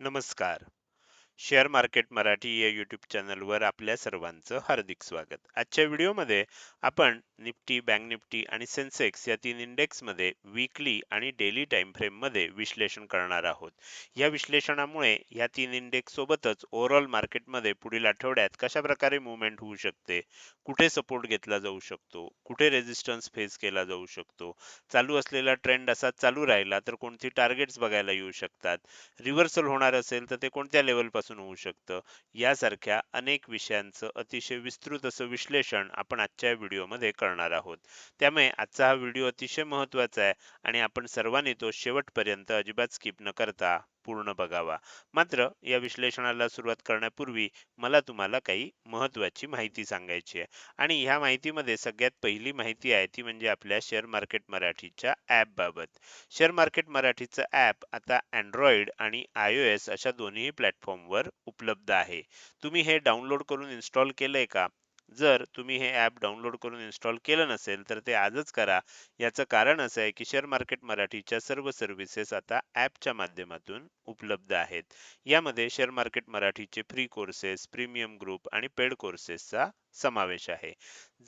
Namaskar. Share market Marathi या YouTube चॅनलवर आपल्या सर्वांचं हार्दिक स्वागत. आजच्या व्हिडिओमध्ये आपण निफ्टी बँक निफ्टी आणि सेन्सेक्स या तीन इंडेक्समध्ये वीकली आणि डेली टाइम फ्रेममध्ये विश्लेषण करणार आहोत. या विश्लेषणामुळे या तीन इंडेक्स सोबतच ओव्हरऑल मार्केटमध्ये पुढील आठवड्यात कशा प्रकारे मुवमेंट होऊ शकते कुठे सपोर्ट घेतला जाऊ शकतो कुठे रेजिस्टन्स फेस केला जाऊ शकतो चालू असलेला ट्रेंड असा चालू राहिला तर कोणती टार्गेट्स बघायला येऊ शकतात रिव्हर्सल होणार असेल तर ते कोणत्या लेवलपासून पासून होऊ शकतं. यासारख्या अनेक विषयांचं अतिशय विस्तृत असं विश्लेषण आपण आजच्या व्हिडिओमध्ये करणार आहोत. त्यामुळे आजचा हा व्हिडिओ अतिशय महत्त्वाचा आहे आणि आपण सर्वांनी तो शेवटपर्यंत अजिबात स्किप न करता पूर्ण बघावा. मात्र या विश्लेषणाला सुरुवात करण्यापूर्वी मला तुम्हाला काही महत्त्वाची माहिती सांगायची आहे. आणि ह्या माहितीमध्ये सगळ्यात पहिली माहिती आहे ती म्हणजे आपल्या शेअर मार्केट मराठीच्या ॲपबाबत शेअर मार्केट मराठीचं ॲप आता अँड्रॉइड आणि आय ओ एस अशा दोन्ही प्लॅटफॉर्मवर उपलब्ध आहे. तुम्ही हे डाउनलोड करून इन्स्टॉल केलंय का? जर तुम्ही हे ॲप डाउनलोड करून इन्स्टॉल केलं नसेल तर ते आजच करा. याचं कारण असं आहे की शेअर मार्केट मराठीच्या सर्व सर्व्हिसेस आता ॲपच्या माध्यमातून उपलब्ध आहेत. यामध्ये शेअर मार्केट मराठीचे फ्री कोर्सेस प्रीमियम ग्रुप आणि पेड कोर्सेसचा समावेश आहे.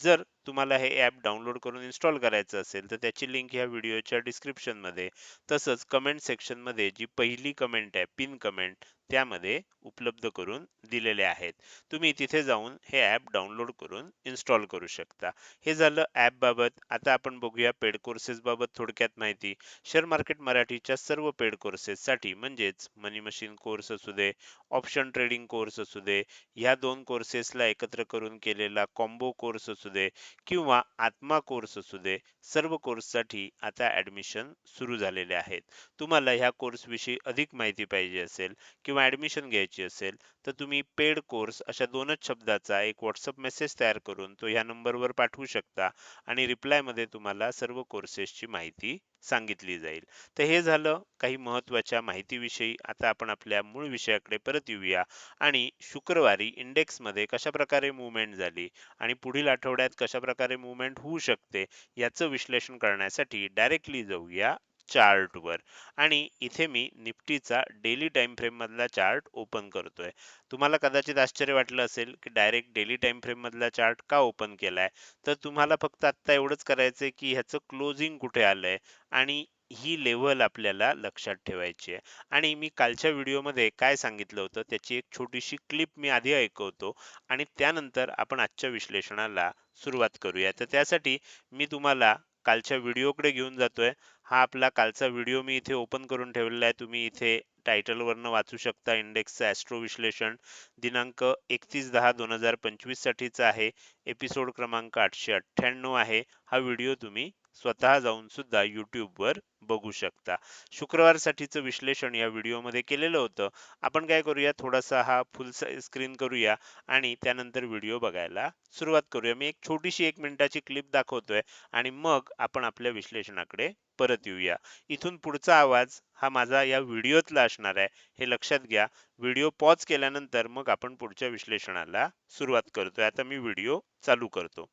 जर तुम्हाला हे ॲप डाउनलोड करून इन्स्टॉल करायचं असेल तर त्याची लिंक ह्या व्हिडिओच्या डिस्क्रिप्शनमध्ये तसंच कमेंट सेक्शनमध्ये जी पहिली कमेंट आहे पिन कमेंट त्यामध्ये उपलब्ध करून दिलेले आहेत. तुम्ही तिथे जाऊन हे ॲप डाउनलोड करून इन्स्टॉल करू शकता. हे झालं ॲपबाबत आता आपण बघूया पेड कोर्सेस बाबत थोडक्यात माहिती. शेअर मार्केट मराठीच्या सर्व पेड कोर्सेससाठी म्हणजेच मनी मशीन कोर्स असू दे ऑप्शन ट्रेडिंग कोर्स असू दे ह्या दोन कोर्सेसला एकत्र करून केलेला कॉम्बो कोर्स असू दे किंवा आत्मा कोर्स असू दे सर्व कोर्ससाठी आता ऍडमिशन सुरू झालेले आहेत. तुम्हाला ह्या कोर्स विषयी अधिक माहिती पाहिजे असेल किंवा ऍडमिशन घ्यायची असेल तर तुम्ही पेड कोर्स अशा दोनच शब्दाचा एक व्हॉट्सअप मेसेज तयार करून तो ह्या नंबरवर पाठवू शकता आणि रिप्लायमध्ये तुम्हाला सर्व कोर्सेसची माहिती सांगितली जाईल. तर हे झालं काही महत्त्वाच्या माहितीविषयी. आता आपण आपल्या मूळ विषयाकडे परत येऊया आणि शुक्रवारी इंडेक्समध्ये कशा प्रकारे मुवमेंट झाली आणि पुढील आठवड्यात कशाप्रकारे मुवमेंट होऊ शकते याचं विश्लेषण करण्यासाठी डायरेक्टली जाऊया चार्टवर आणि इथे मी निफ्टीचा डेली टाइम फ्रेममधला चार्ट ओपन करतोय. तुम्हाला कदाचित आश्चर्य वाटलं असेल की डायरेक्ट डेली टाइम फ्रेममधला चार्ट का ओपन केलाय? तर तुम्हाला फक्त आत्ता एवढंच करायचंय की ह्याचं क्लोजिंग कुठे आलंय? आणि ही लेवल आपल्याला लक्षात ठेवायची आहे. आणि मी कालच्या व्हिडिओमध्ये काय सांगितलं होतं त्याची एक छोटीशी क्लिप मी आधी ऐकवतो. आणि त्यानंतर आपण आजच्या विश्लेषणाला सुरुवात करूया. तर त्यासाठी मी तुम्हाला कालच्या व्हिडिओकडे घेऊन जातोय. हा आपला कालचा व्हिडिओ मी इथे ओपन करून ठेवलेला आहे. तुम्ही इथे टायटलवरनं वाचू शकता. इंडेक्सचं ॲस्ट्रो विश्लेषण. दिनांक एकतीस दहा दोन हजार पंचवीससाठीचा आहे. एपिसोड क्रमांक आठशे अठ्ठ्याण्णव आहे. हा व्हिडिओ तुम्ही स्वतः जाऊन सुद्धा यूट्यूबवर बघू शकता. शुक्रवारसाठीचं विश्लेषण या व्हिडिओमध्ये केलेलं होतं. आपण काय करूया? थोडासा हा फुल स्क्रीन करूया आणि त्यानंतर व्हिडिओ बघायला सुरुवात करूया. मी एक छोटीशी एक मिनिटाची क्लिप दाखवतोय आणि मग आपण आपल्या विश्लेषणाकडे परत येऊया. इथून पुढचा आवाज हा माझा या व्हिडिओतला असणार आहे. हे लक्षात घ्या. व्हिडिओ पॉज केल्यानंतर मग आपण पुढच्या विश्लेषणाला सुरुवात करतोय. आता मी व्हिडिओ चालू करतो.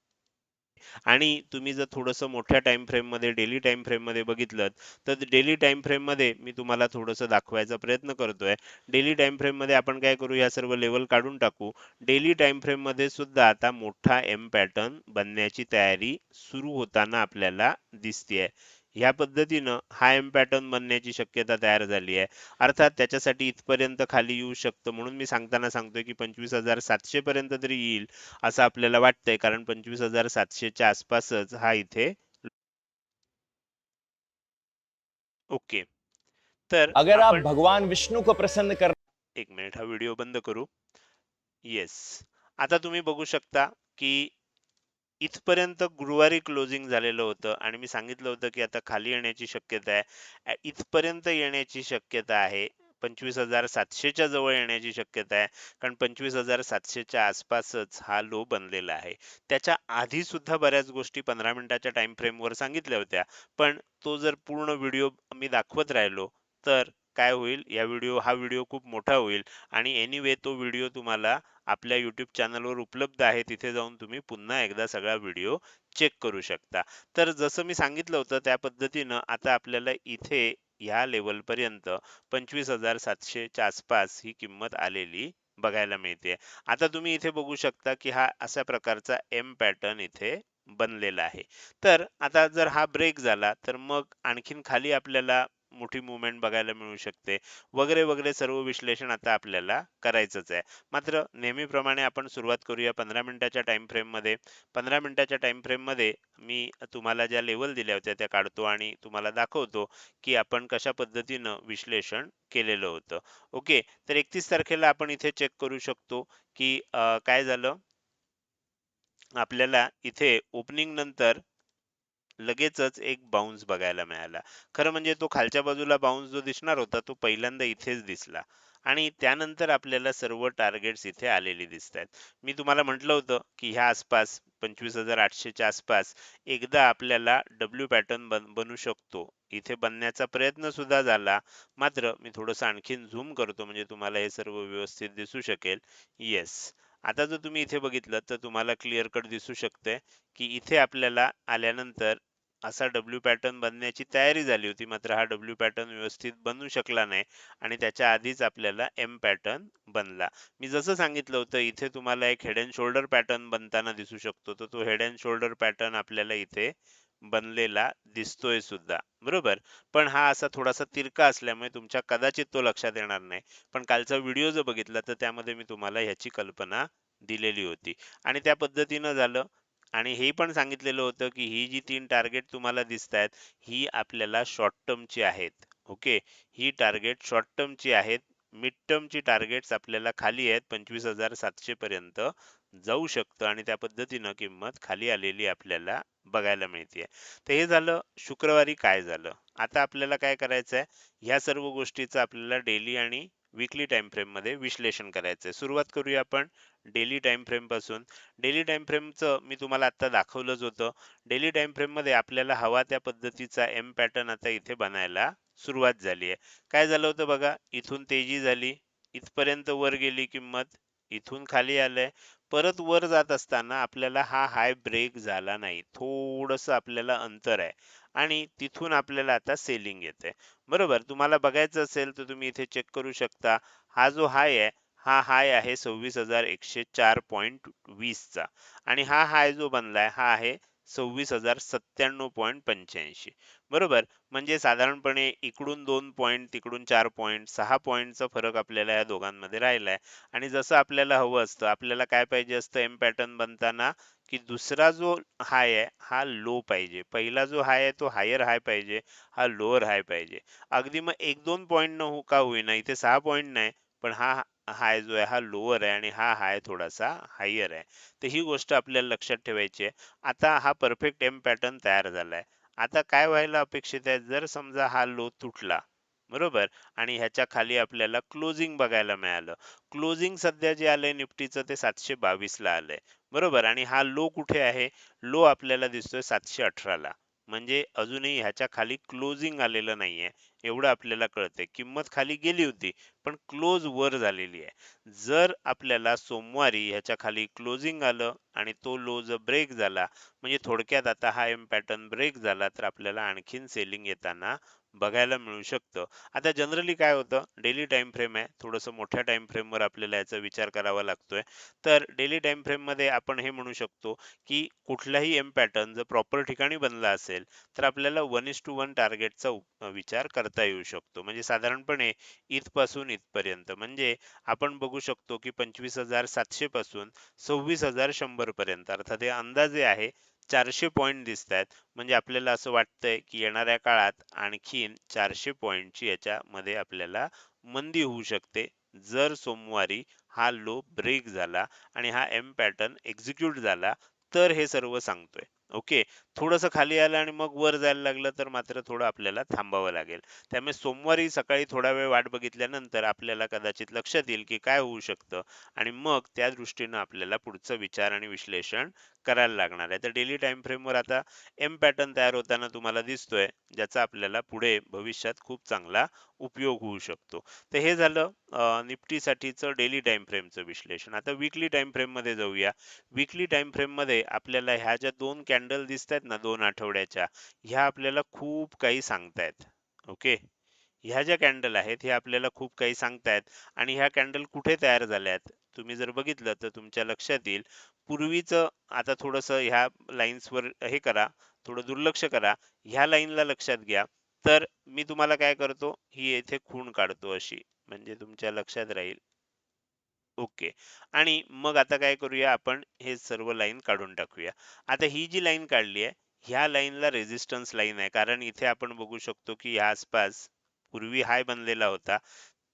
आणि तुम्ही जर थोडंसं मोठ्या टाइम फ्रेममध्ये डेली टाइम फ्रेममध्ये बघितलं तर डेली टाइम फ्रेममध्ये मी तुम्हाला थोडंसं दाखवायचा प्रयत्न करतोय. डेली टाइम फ्रेममध्ये आपण काय करू या सर्व लेवल काढून टाकू. डेली टाइम फ्रेममध्ये सुद्धा आता मोठा एम पॅटर्न बनण्याची तयारी सुरू होताना आपल्याला दिसतेय. ह्या पद्धतीनं हा एम पॅटर्न बनण्याची शक्यता तयार झाली आहे. अर्थात त्याच्यासाठी इथपर्यंत खाली येऊ शकतं म्हणून मी सांगताना सांगतोय की पंचवीस हजार सातशे पर्यंत तरी येईल असं आपल्याला वाटतंय कारण पंचवीस हजार सातशेच्या आसपासच हा इथे ओके. तर अगर आप भगवान विष्णु को प्रसन्न कर एक मिनिट हा व्हिडिओ बंद करू. येस आता तुम्ही बघू शकता की इथपर्यंत गुरुवारी क्लोजिंग झालेलं होतं. आणि मी सांगितलं होतं की आता खाली येण्याची शक्यता आहे. इथपर्यंत येण्याची शक्यता आहे. पंचवीस हजार सातशेच्या जवळ येण्याची शक्यता आहे. कारण पंचवीस हजार सातशेच्या आसपासच हा लो बनलेला आहे. त्याच्या आधी सुद्धा बऱ्याच गोष्टी पंधरा मिनिटाच्या टाइम फ्रेमवर सांगितल्या होत्या. पण तो जर पूर्ण व्हिडिओ मी दाखवत राहिलो तर काय होईल? या व्हिडिओ हा व्हिडिओ खूप मोठा होईल. आणि एनिवे तो व्हिडिओ तुम्हाला आपल्या यूट्यूब चॅनलवर उपलब्ध आहे तिथे जाऊन तुम्ही पुन्हा एकदा सगळा व्हिडिओ चेक करू शकता. तर जसं मी सांगितलं होतं त्या पद्धतीनं आता आपल्याला इथे ह्या लेवलपर्यंत पंचवीस हजार सातशेच्या आसपास ही किंमत आलेली बघायला मिळते. आता तुम्ही इथे बघू शकता की हा अशा प्रकारचा एम पॅटर्न इथे बनलेला आहे. तर आता जर हा ब्रेक झाला तर मग आणखीन खाली आपल्याला मोठी मुवमेंट बघायला मिळू शकते. वगैरे वगैरे सर्व विश्लेषण आता आपल्याला करायचंच आहे. मात्र नेहमीप्रमाणे आपण सुरुवात करूया पंधरा मिनिटाच्या टाइम फ्रेममध्ये पंधरा मिनिटाच्या टाइम फ्रेममध्ये मी तुम्हाला ज्या लेवल दिल्या होत्या त्या काढतो आणि तुम्हाला दाखवतो की आपण कशा पद्धतीनं विश्लेषण केलेलं होतं. ओके तर एकतीस तारखेला आपण इथे चेक करू शकतो की काय झालं? आपल्याला इथे ओपनिंग नंतर लगेचच एक बाउन्स बघायला मिळाला. खरं म्हणजे तो खालच्या बाजूला बाउन्स जो दिसणार होता तो पहिल्यांदा इथेच दिसला. आणि त्यानंतर आपल्याला सर्व टार्गेट्स इथे आलेले दिसत आहेत मी तुम्हाला म्हटलं होतं की ह्या आसपास पंचवीस हजार आठशेच्या आसपास एकदा आपल्याला डब्ल्यू पॅटर्न बन बनू शकतो. इथे बनण्याचा प्रयत्न सुद्धा झाला. मात्र मी थोडंसं आणखीन झूम करतो म्हणजे तुम्हाला हे सर्व व्यवस्थित दिसू शकेल. येस आता जर तुम्ही इथे बघितलं तर तुम्हाला क्लिअर कट दिसू शकते की इथे आपल्याला आल्यानंतर असा डब्ल्यू पॅटर्न बनण्याची तयारी झाली होती. मात्र हा डब्ल्यू पॅटर्न व्यवस्थित बनू शकला नाही आणि त्याच्या आधीच आपल्याला एम पॅटर्न बनला. मी जसं सांगितलं होतं इथे तुम्हाला एक हेड अँड शोल्डर पॅटर्न बनताना दिसू शकतो. तर तो हेड अँड शोल्डर पॅटर्न आपल्याला इथे बनलेला दिसतोय सुद्धा. बरोबर? पण हा असा थोडासा तिरका असल्यामुळे तुमच्या कदाचित तो लक्षात येणार नाही. पण कालचा व्हिडिओ जर बघितला तर त्यामध्ये मी तुम्हाला ह्याची कल्पना दिलेली होती. आणि त्या पद्धतीनं झालं. आणि हे पण सांगितलेलं होतं की ही जी तीन टार्गेट तुम्हाला दिसत आहेत ही आपल्याला शॉर्ट टर्मची आहेत. ओके ही टार्गेट शॉर्ट टर्मची आहेत. मिड टर्मची टार्गेट्स आपल्याला खाली आहेत पंचवीस हजार सातशे पर्यंत जाऊ शकतं आणि त्या पद्धतीनं किंमत खाली आलेली आपल्याला बघायला मिळते तर हे झालं शुक्रवारी काय झालं? आता आपल्याला काय करायचं आहे ह्या सर्व गोष्टीचं आपल्याला डेली आणि विकली टाइम फ्रेममध्ये विश्लेषण करायचं आहे सुरुवात करूया आपण डेली टाइम फ्रेमपासून. डेली टाइम फ्रेमचं मी तुम्हाला आता दाखवलंच होतं. डेली टाइम फ्रेममध्ये आपल्याला हवा त्या पद्धतीचा एम पॅटर्न आता इथे बनायला सुरुवात झाली आहे. काय झालं होतं बघा? इथून तेजी झाली. इथपर्यंत वर गेली किंमत. इथून खाली आलंय. परत वर जात असताना आपल्याला हा हाय ब्रेक झाला नाही. थोडस आपल्याला अंतर आहे. आणि तिथून आपल्याला आता सेलिंग येते बरोबर? तुम्हाला बघायचं असेल तर तुम्ही इथे चेक करू शकता. हा जो हाय आहे हा हाय आहे सव्वीस हजार एकशे चार पॉईंट वीसचा आणि हा हाय जो बनलाय हा आहे सव्वीस हजार सत्त्याण्णव पॉईंट पंच्याऐंशी. बरोबर? म्हणजे साधारणपणे इकडून दोन पॉईंट तिकडून चार पॉईंट सहा पॉईंटचा फरक आपल्याला या दोघांमध्ये राहिलाय. आणि जसं आपल्याला हवं असतं आपल्याला काय पाहिजे असतं एम पॅटर्न बनताना की दुसरा जो हाय आहे हा लो पाहिजे. पहिला जो हाय आहे तो हायर हाय पाहिजे हा लोअर हाय पाहिजे. अगदी मग एक दोन पॉईंट न हो का होईना इथे सहा पॉईंट नाही पण हा हाय जो आहे हा लोअर आहे आणि हा हाय थोडासा हायर आहे. तर ही गोष्ट आपल्याला लक्षात ठेवायची आहे. आता हा परफेक्ट एम पॅटर्न तयार झालाय. आता काय व्हायला अपेक्षित आहे? जर समजा हा लो तुटला बरोबर? आणि ह्याच्या खाली आपल्याला क्लोजिंग बघायला मिळालं. क्लोजिंग सध्या जे आलंय निफ्टीचं ते सातशे बावीस ला आलंय बरोबर? आणि हा लो कुठे आहे? लो आपल्याला दिसतोय सातशे अठराला. म्हणजे अजूनही ह्याच्या खाली क्लोजिंग आलेलं नाहीये. एवढं आपल्याला कळतंय. किंमत खाली गेली होती पण क्लोज वर झालेली आहे. जर आपल्याला सोमवारी ह्याच्या खाली क्लोजिंग आलं आणि तो लो जर ब्रेक झाला म्हणजे थोडक्यात आता हा एम पॅटर्न ब्रेक झाला तर आपल्याला आणखीन सेलिंग येताना बघायला मिळू शकतं. आता जनरली काय होतं? डेली टाईम फ्रेम आहे. थोडंसं मोठ्या टाइम फ्रेम वर आपल्याला याचा विचार करावा लागतोय. तर डेली टाईम फ्रेममध्ये आपण हे म्हणू शकतो की कुठलाही एम पॅटर्न जर प्रॉपर ठिकाणी बनला असेल तर आपल्याला वन इज टू वन टार्गेटचा विचार करता येऊ शकतो. म्हणजे साधारणपणे इथपासून इथपर्यंत. म्हणजे आपण बघू शकतो की पंचवीस हजार सातशे पासून सव्वीस हजार शंभर पर्यंत अर्थात हे अंदाजे आहे चारशे पॉईंट दिसत आहेत म्हणजे आपल्याला असं वाटतंय की येणाऱ्या काळात आणखीन चारशे पॉईंटची याच्यामध्ये आपल्याला मंदी होऊ शकते. जर सोमवारी हा लो ब्रेक झाला आणि हा एम पॅटर्न एक्झिक्यूट झाला तर हे सर्व सांगतोय. ओके थोडंसं खाली आलं आणि मग वर जायला लागलं तर मात्र थोडं आपल्याला थांबावं लागेल. त्यामुळे सोमवारी सकाळी थोडा वेळ वाट बघितल्यानंतर आपल्याला कदाचित लक्षात येईल की काय होऊ शकतं आणि मग त्या दृष्टीनं आपल्याला पुढचं विचार आणि विश्लेषण करायला लागणार आहे. तर डेली टाइम फ्रेमवर आता एम पॅटर्न तयार होताना तुम्हाला दिसतोय ज्याचा आपल्याला पुढे भविष्यात खूप चांगला उपयोग होऊ शकतो. तर हे झालं निफ्टीसाठीचं डेली टाइम फ्रेमचं विश्लेषण. आता विकली टाइम फ्रेममध्ये जाऊया. विकली टाइम फ्रेममध्ये आपल्याला ह्या ज्या दोन कॅन्डल दिसत आहेत ना दोन आठवड्याच्या ह्या आपल्याला खूप काही सांगतायत. ओके? ह्या ज्या कॅन्डल आहेत हे आपल्याला खूप काही सांगतायत आणि ह्या कॅन्डल कुठे तयार झाल्यात? तुम्ही जर बघितलं तर तुमच्या लक्षात येईल. पूर्वीचं आता थोडंसं ह्या लाईन्सवर हे करा थोडं दुर्लक्ष करा. ह्या लाईनला लक्षात घ्या. तर मी तुम्हाला काय करतो? ही येथे खूण काढतो अशी. म्हणजे तुमच्या लक्षात राहील. ओके. आणि मग आता काय करूया आपण हे सर्व लाईन काढून टाकूया. आता ही जी लाईन काढली आहे ह्या लाईनला रेझिस्टन्स लाईन आहे. कारण इथे आपण बघू शकतो की ह्या आसपास पूर्वी हाय बनलेला होता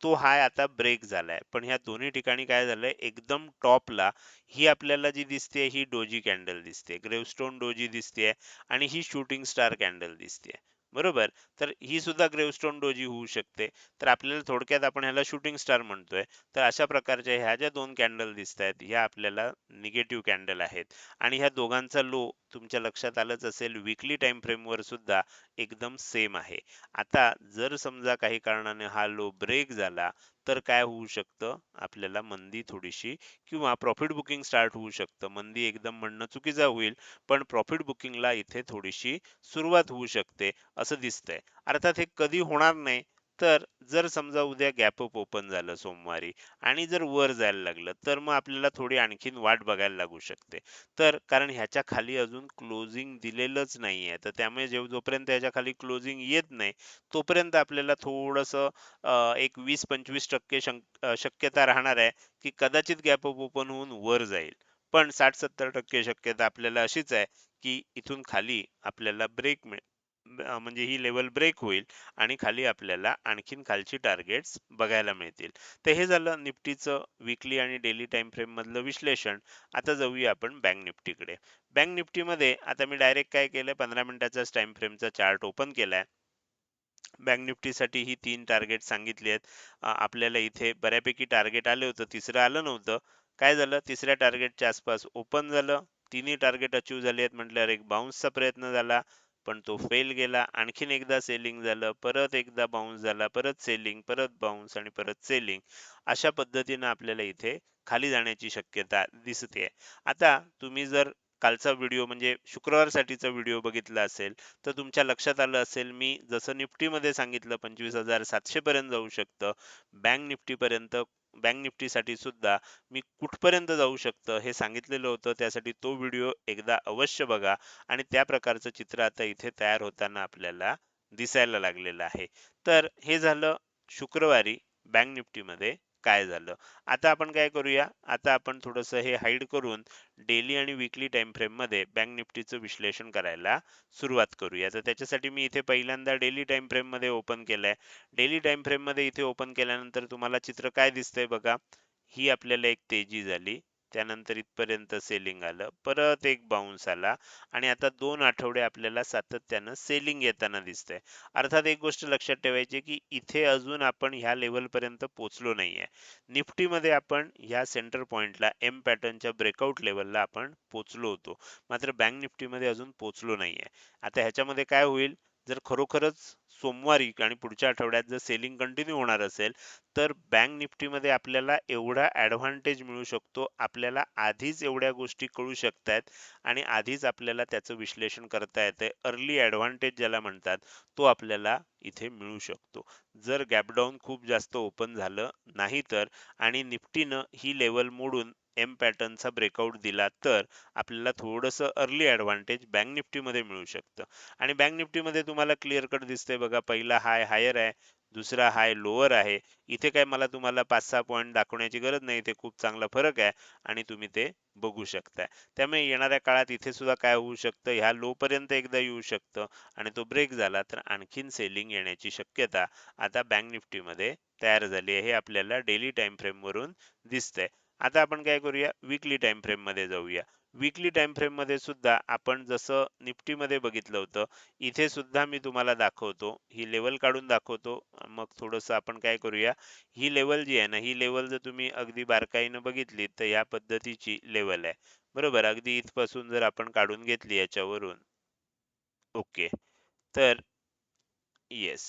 तो हाय आता ब्रेक झालाय. पण ह्या दोन्ही ठिकाणी काय झालंय एकदम टॉपला ही आपल्याला जी दिसते ही डोजी कॅन्डल दिसते. ग्रेवस्टोन डोजी दिसते आणि ही शूटिंग स्टार कॅन्डल दिसते. बरोबर? तर ही सुद्धा ग्रेवस्टोन डोजी होऊ शकते. तर आपल्याला थोडक्यात आपण ह्याला शूटिंग स्टार म्हणतोय. तर अशा प्रकारच्या ह्या ज्या दोन कॅन्डल दिसत आहेत ह्या आपल्याला निगेटिव्ह कॅन्डल आहेत. आणि ह्या दोघांचा लो तुमच्या लक्षात आलंच असेल विकली टाइम फ्रेमवर सुद्धा एकदम सेम आहे. आता जर समजा काही कारणाने हा लो ब्रेक झाला तर काय होऊ शकतं? आपल्याला मंदी थोडीशी किंवा प्रॉफिट बुकिंग स्टार्ट होऊ शकतं. मंदी एकदम म्हणणं चुकीचं होईल पण प्रॉफिट बुकिंगला इथे थोडीशी सुरुवात होऊ शकते असं दिसतंय. अर्थात हे कधी होणार नाही तर जर समजा उद्या गॅप अप ओपन झालं सोमवारी आणि जर वर जायला लागलं तर मग आपल्याला थोडी आणखीन वाट बघायला लागू शकते. तर कारण ह्याच्या खाली अजून क्लोजिंग दिलेलंच नाहीये. तर त्यामुळे जेव्हा जोपर्यंत ह्याच्या खाली क्लोजिंग येत नाही तोपर्यंत आपल्याला थोडंसं एक वीस पंचवीस टक्के शक्यता राहणार आहे की कदाचित गॅप अप ओपन होऊन वर जाईल. पण साठ सत्तर टक्के शक्यता आपल्याला अशीच आहे की इथून खाली आपल्याला ब्रेक म्हणजे ही लेवल ब्रेक होईल आणि खाली आपल्याला आणखीन खालची टार्गेट्स बघायला मिळतील. तर हे झालं निफ्टीचं विकली आणि डेली टाइम फ्रेम मधलं विश्लेषण. आता जाऊया आपण बँक निफ्टीकडे. बँक निफ्टीमध्ये आता मी डायरेक्ट काय केलंय? पंधरा मिनिटाचाच टाइम फ्रेमचा चार्ट ओपन केलाय. बँक निफ्टीसाठी ही तीन टार्गेट सांगितली आहेत. आपल्याला इथे बऱ्यापैकी टार्गेट आले होतं. तिसरं आलं नव्हतं. काय झालं? तिसऱ्या टार्गेटच्या आसपास ओपन झालं. तिन्ही टार्गेट अचीव झाले आहेत म्हटल्यावर एक बाउन्सचा प्रयत्न झाला. पण तो फेल गेला. आणखीन एकदा सेलिंग झालं परत एकदा बाउन्स झाला परत सेलिंग परत बाउन्स आणि परत सेलिंग अशा पद्धतीनं आपल्याला इथे खाली जाण्याची शक्यता दिसते. आता तुम्ही जर कालचा व्हिडिओ म्हणजे शुक्रवारसाठीचा व्हिडिओ बघितला असेल तर तुमच्या लक्षात आलं असेल मी जसं निफ्टीमध्ये सांगितलं पंचवीस हजार सातशे पर्यंत जाऊ शकतं. बँक निफ्टीपर्यंत बँक निफ्टीसाठी सुद्धा मी कुठपर्यंत जाऊ शकतं हे सांगितलेलं होतं. त्यासाठी तो व्हिडिओ एकदा अवश्य बघा. आणि त्या प्रकारचं चित्र आता इथे तयार होताना आपल्याला दिसायला लागलेलं आहे. तर हे झालं शुक्रवारी बँक निफ्टीमध्ये काय झालं? आता आपण काय करूया? आता आपण थोडंसं हे हाईड करून डेली आणि विकली टाइम फ्रेममध्ये बँक निफ्टीचं विश्लेषण करायला सुरुवात करूया. तर त्याच्यासाठी मी इथे पहिल्यांदा डेली टाइम फ्रेममध्ये ओपन केलंय. डेली टाइम फ्रेममध्ये इथे ओपन केल्यानंतर तुम्हाला चित्र काय दिसतंय बघा? ही आपल्याला एक तेजी झाली. त्यानंतर इथपर्यंत सेलिंग आलं. परत एक बाउन्स आला. आणि आता दोन आठवडे आपल्याला सातत्यानं सेलिंग येताना दिसतंय. अर्थात एक गोष्ट लक्षात ठेवायची की इथे अजून आपण ह्या लेवल पर्यंत पोहोचलो नाहीये. निफ्टी मध्ये आपण ह्या सेंटर पॉइंटला एम पॅटर्नच्या ब्रेकआउट लेवलला आपण पोचलो होतो. मात्र बँक निफ्टी मध्ये अजून पोचलो नाहीये. आता ह्याच्यामध्ये काय होईल? जर खरोखरच सोमवारी आणि पुढच्या आठवड्यात जर सेलिंग कंटिन्यू होणार असेल तर बँक निफ्टीमध्ये आपल्याला एवढा ॲडव्हान्टेज मिळू शकतो. आपल्याला आधीच एवढ्या गोष्टी कळू शकतात आणि आधीच आपल्याला त्याचं विश्लेषण करता येतंय. अर्ली ॲडव्हान्टेज ज्याला म्हणतात तो आपल्याला इथे मिळू शकतो. जर गॅपडाऊन खूप जास्त ओपन झालं नाही तर आणि निफ्टीनं ही लेवल मोडून एम पॅटर्नचा ब्रेकआउट दिला तर आपल्याला थोडंसं अर्ली ॲडव्हान्टेज बँक निफ्टीमध्ये मिळू शकतं. आणि बँक निफ्टीमध्ये तुम्हाला क्लिअर कट दिसतंय बघा पहिला हाय हायर आहे दुसरा हाय लोअर आहे. इथे काय मला तुम्हाला पाच सहा पॉईंट दाखवण्याची गरज नाही इथे खूप चांगला फरक आहे आणि तुम्ही ते बघू शकताय. त्यामुळे येणाऱ्या काळात इथे सुद्धा काय होऊ शकतं? ह्या लो पर्यंत एकदा येऊ शकतं आणि तो ब्रेक झाला तर आणखीन सेलिंग येण्याची शक्यता आता बँक निफ्टीमध्ये तयार झाली आहे हे आपल्याला डेली टाइम फ्रेमवरून दिसतंय. आता आपण काय करूया? विकली टाइम फ्रेममध्ये जाऊया. विकली टाइम फ्रेममध्ये सुद्धा आपण जसं निफ्टी मध्ये बघितलं होतं इथे सुद्धा मी तुम्हाला दाखवतो. ही लेवल काढून दाखवतो. मग थोडंसं आपण काय करूया? ही लेवल जी आहे ना ही लेवल जर तुम्ही अगदी बारकाईनं बघितली तर या पद्धतीची लेवल आहे. बरोबर? अगदी इथपासून जर आपण काढून घेतली याच्यावरून. ओके. तर येस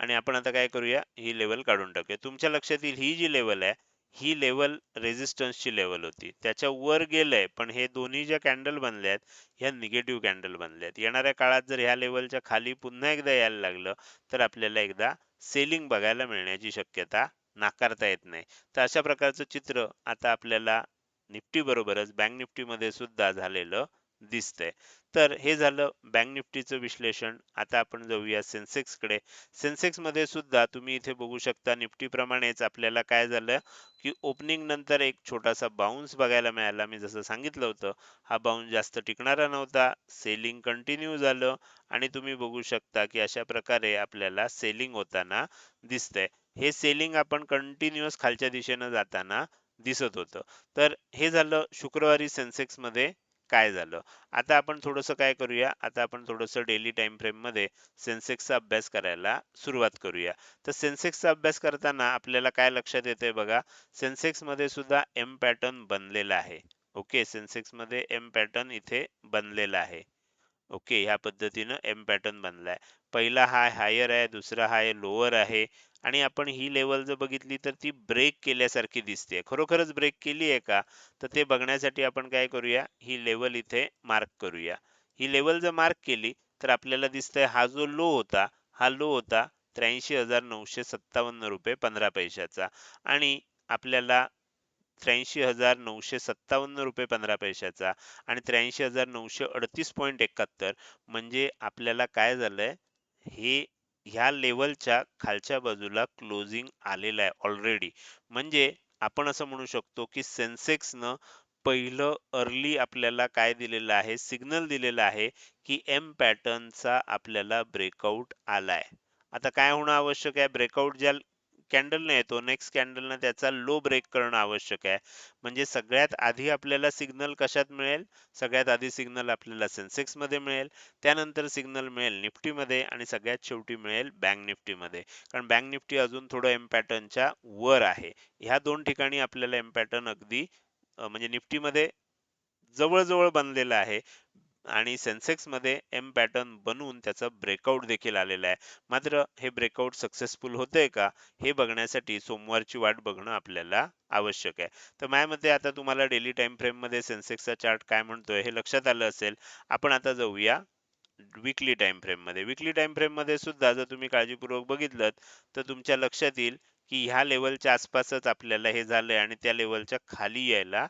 आणि आपण आता काय करूया ही लेवल काढून टाकूया. तुमच्या लक्षात येईल ही जी लेवल आहे ही लेवल रेझिस्टन्सची लेवल होती. त्याच्या वर गेलंय पण हे दोन्ही ज्या कॅन्डल बनल्यात ह्या निगेटिव्ह कॅन्डल बनल्यात येणाऱ्या काळात जर ह्या लेवलच्या खाली पुन्हा एकदा यायला लागलं तर आपल्याला एकदा सेलिंग बघायला मिळण्याची शक्यता नाकारता येत नाही. तर अशा प्रकारचं चित्र आता आपल्याला निफ्टी बरोबरच बँक निफ्टीमध्ये सुद्धा झालेलं दिसतंय. तर हे झालं बँक निफ्टीचं विश्लेषण. आता आपण जाऊया सेन्सेक्सकडे सेन्सेक्समध्ये सेन्सेक्समध्ये सुद्धा तुम्ही इथे बघू शकता निफ्टी प्रमाणेच आपल्याला काय झालं की ओपनिंग नंतर एक छोटासा बाउन्स बघायला मिळाला. मी जसं सांगितलं होतं हा बाउन्स जास्त टिकणारा नव्हता. सेलिंग कंटिन्यू झालं आणि तुम्ही बघू शकता की अशा प्रकारे आपल्याला सेलिंग होताना दिसतंय. हे सेलिंग आपण कंटिन्युअस खालच्या दिशेनं जाताना दिसत होतं. तर हे झालं शुक्रवारी सेन्सेक्समध्ये. काय झालं? आता आपण थोडंसं काय करूया? आता आपण थोडंसं डेली टाइम फ्रेममध्ये सेन्सेक्सचा अभ्यास करायला सुरुवात करूया. तर सेन्सेक्सचा अभ्यास करताना आपल्याला काय लक्षात येतंय बघा? सेन्सेक्समध्ये सुद्धा एम पॅटर्न बनलेला आहे. ओके सेन्सेक्समध्ये एम पॅटर्न इथे बनलेला आहे. ओके ह्या पद्धतीनं एम पॅटर्न बनलाय. पहिला हाय हायर आहे दुसरा हाय लोअर आहे आणि आपण ही लेवल जर बघितली तर ती ब्रेक केल्यासारखी दिसते खरोखरच ब्रेक केली आहे का? तर ते बघण्यासाठी आपण काय करूया? ही लेवल इथे मार्क करूया. ही लेवल जर मार्क केली तर आपल्याला दिसतंय हा जो लो होता हा लो होता त्र्याऐंशी हजार नऊशे सत्तावन्न रुपये पंधरा पैशाचा. आणि आपल्याला त्र्याऐंशी हजार नऊशे सत्तावन्न रुपये पंधरा पैशाचा आणि त्र्याऐंशी हजार नऊशे अडतीस पॉईंट एकाहत्तर म्हणजे आपल्याला काय झालंय? हे ह्या लेवलच्या खालच्या बाजूला क्लोजिंग आलेलं आहे ऑलरेडी म्हणजे आपण असं म्हणू शकतो की सेन्सेक्सनं पहिलं अर्ली आपल्याला काय दिलेलं आहे? सिग्नल दिलेला आहे की एम पॅटर्नचा आपल्याला ब्रेकआउट आलाय. आता काय होणं आवश्यक आहे? ब्रेकआउट ज्या कॅन्डलने येतो नेक्स्ट कॅन्डलने त्याचा लो ब्रेक करणं आवश्यक आहे. म्हणजे सगळ्यात आधी आपल्याला सिग्नल कशात मिळेल? सगळ्यात आधी सिग्नल आपल्याला सेन्सेक्समध्ये मिळेल त्यानंतर सिग्नल मिळेल निफ्टी मध्ये आणि सगळ्यात शेवटी मिळेल बँक निफ्टी मध्ये. कारण बँक निफ्टी अजून थोडं एम पॅटर्नच्या वर आहे. ह्या दोन ठिकाणी आपल्याला एम पॅटर्न अगदी म्हणजे निफ्टी मध्ये जवळजवळ बनलेला आहे. आणि सेन्सेक्समध्ये एम पॅटर्न बनवून त्याचा ब्रेकआउट देखील आलेला आहे. मात्र हे ब्रेकआउट सक्सेसफुल होतंय का? हे बघण्यासाठी सोमवारची वाट बघणं आपल्याला आवश्यक आहे. तर माझ्या मते आता तुम्हाला डेली टाइम फ्रेममध्ये सेन्सेक्सचा चार्ट काय म्हणतोय हे लक्षात आलं असेल. आपण आता जाऊया विकली टाइम फ्रेममध्ये विकली टाइम फ्रेममध्ये सुद्धा जर तुम्ही काळजीपूर्वक बघितलं तर तुमच्या लक्षात येईल की ह्या लेवलच्या आसपासच आपल्याला हे झालंय आणि त्या लेवलच्या खाली यायला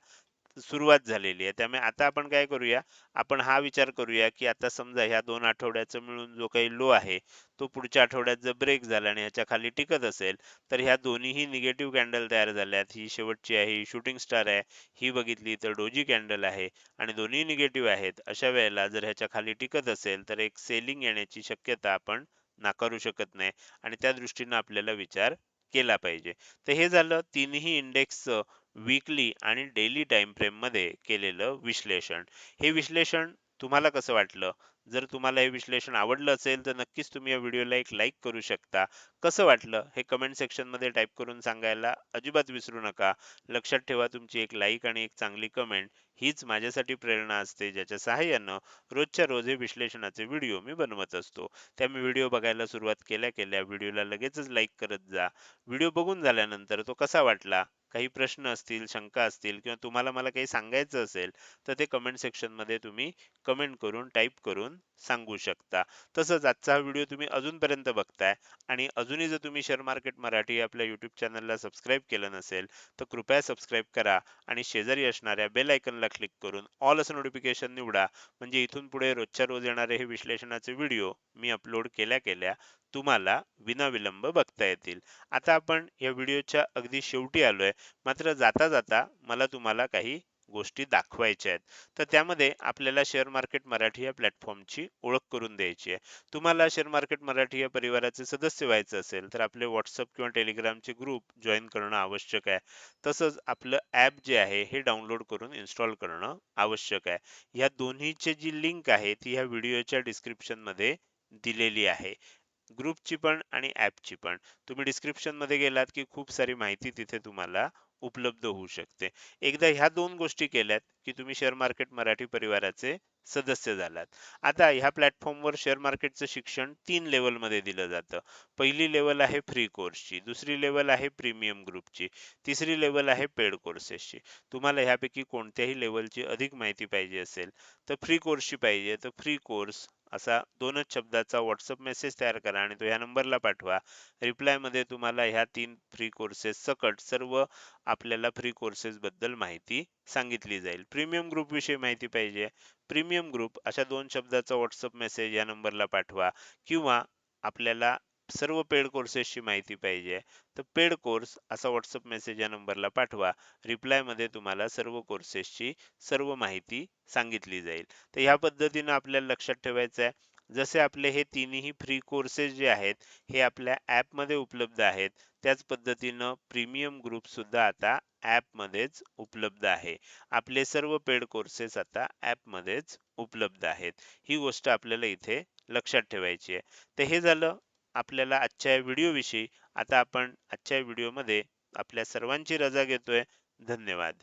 सुरुवात झालेली आहे. त्यामुळे आता आपण काय करूया आपण हा विचार करूया की आता समजा ह्या दोन आठवड्याचं मिळून जो काही लो आहे तो पुढच्या आठवड्यात जर ब्रेक झाला आणि ह्याच्या खाली टिकत असेल तर ह्या दोन्हीही निगेटिव्ह कॅन्डल तयार झाल्यात. ही शेवटची आहे ही शूटिंग स्टार आहे ही बघितली तर डोजी कॅन्डल आहे आणि दोन्ही निगेटिव्ह आहेत. अशा वेळेला जर ह्याच्या खाली टिकत असेल तर एक सेलिंग येण्याची शक्यता आपण नाकारू शकत नाही आणि त्या दृष्टीनं आपल्याला विचार केला पाहिजे. तर हे झालं तिन्ही इंडेक्सचं वीकली आणि डेली टाइम फ्रेममध्ये केलेलं विश्लेषण. हे विश्लेषण तुम्हाला कसं वाटलं? जर तुम्हाला हे विश्लेषण आवडलं असेल तर नक्कीच तुम्ही या व्हिडिओला एक लाईक करू शकता. कसं वाटलं? हे कमेंट सेक्शनमध्ये टाईप करून सांगायला अजिबात विसरू नका. लक्षात ठेवा तुमची एक लाईक आणि एक चांगली कमेंट हीच माझ्यासाठी प्रेरणा असते ज्याच्या सहाय्यानं रोजच्या रोज हे विश्लेषणाचे व्हिडिओ मी बनवत असतो. त्यामुळे व्हिडिओ बघायला सुरुवात केल्या केल्या व्हिडिओला लगेचच लाईक करत जा. व्हिडिओ बघून झाल्यानंतर तो कसा वाटला? काही प्रश्न असतील शंका असतील किंवा तुम्हाला मला काही सांगायचं असेल तर ते कमेंट सेक्शनमध्ये तुम्ही कमेंट करून टाईप करून सांगू शकता. तसंच आजचा हा व्हिडिओ तुम्ही अजूनपर्यंत बघताय आणि अजूनही जर तुम्ही शेअर मार्केट मराठी आपल्या यूट्यूब चॅनलला सबस्क्राईब केलं नसेल तर कृपया सबस्क्राईब करा आणि शेजारी असणाऱ्या बेल आयकनला क्लिक करून ऑल असं नोटिफिकेशन निवडा. म्हणजे इथून पुढे रोजच्या रोज येणारे हे विश्लेषणाचे व्हिडिओ मी अपलोड केल्या केल्या तुम्हाला विनाविलंब बघता येतील. आता आपण या व्हिडिओच्या अगदी शेवटी आलोय. मात्र जाता जाता मला तुम्हाला काही गोष्टी दाखवायच्या आहेत. तर त्यामध्ये आपल्याला शेअर मार्केट मराठी या प्लॅटफॉर्मची ओळख करून द्यायची आहे. तुम्हाला शेअर मार्केट मराठी या परिवाराचे सदस्य व्हायचं असेल तर आपले व्हॉट्सअप किंवा टेलिग्रामचे ग्रुप जॉईन करणं आवश्यक आहे. तसंच आपलं ॲप जे आहे हे डाउनलोड करून इन्स्टॉल करणं आवश्यक आहे. ह्या दोन्हीचे जी लिंक आहे ती ह्या व्हिडिओच्या डिस्क्रिप्शनमध्ये दिलेली आहे. ग्रुपची पण आणि ॲपची पण. तुम्ही डिस्क्रिप्शनमध्ये गेलात की खूप सारी माहिती तिथे तुम्हाला उपलब्ध होऊ शकते. एकदा ह्या दोन गोष्टी केल्यात की तुम्ही शेअर मार्केट मराठी परिवाराचे सदस्य झालात. आता ह्या प्लॅटफॉर्मवर शेअर मार्केटचं शिक्षण तीन लेवलमध्ये दिलं जातं. पहिली लेवल आहे फ्री कोर्सची दुसरी लेवल आहे प्रीमियम ग्रुपची तिसरी लेवल आहे पेड कोर्सेसची तुम्हाला ह्यापैकी कोणत्याही लेवलची अधिक माहिती पाहिजे असेल तर फ्री कोर्सची पाहिजे. तर फ्री कोर्स असा दोनच शब्दाचा व्हॉट्सअप मेसेज तयार करा आणि तो ह्या नंबरला पाठवा. रिप्लायमध्ये तुम्हाला ह्या तीन फ्री कोर्सेस सकट सर्व आपल्याला फ्री कोर्सेसबद्दल माहिती सांगितली जाईल. प्रीमियम ग्रुपविषयी माहिती पाहिजे. प्रीमियम ग्रुप अशा दोन शब्दाचा व्हॉट्सअप मेसेज या नंबरला पाठवा किंवा आपल्याला सर्व पेड कोर्सेसची माहिती पाहिजे. तर पेड कोर्स असा व्हॉट्सअप मेसेज या नंबरला पाठवा. रिप्लायमध्ये तुम्हाला सर्व कोर्सेसची सर्व माहिती सांगितली जाईल. तर ह्या पद्धतीनं आपल्याला लक्षात ठेवायचं आहे. जसे आपले हे तिन्ही फ्री कोर्सेस जे आहेत हे आपल्या ॲपमध्ये उपलब्ध आहेत. त्याच पद्धतीनं प्रीमियम ग्रुप सुद्धा आता ॲपमध्येच उपलब्ध आहे. आपले सर्व पेड कोर्सेस आता ॲपमध्येच उपलब्ध आहेत. ही गोष्ट आपल्याला इथे लक्षात ठेवायची आहे. तर हे झालं. आपल्याला आजच्या व्हिडिओविषयी आता आपण आजच्या व्हिडिओमध्ये आपल्या सर्वांची रजा घेतोय. धन्यवाद.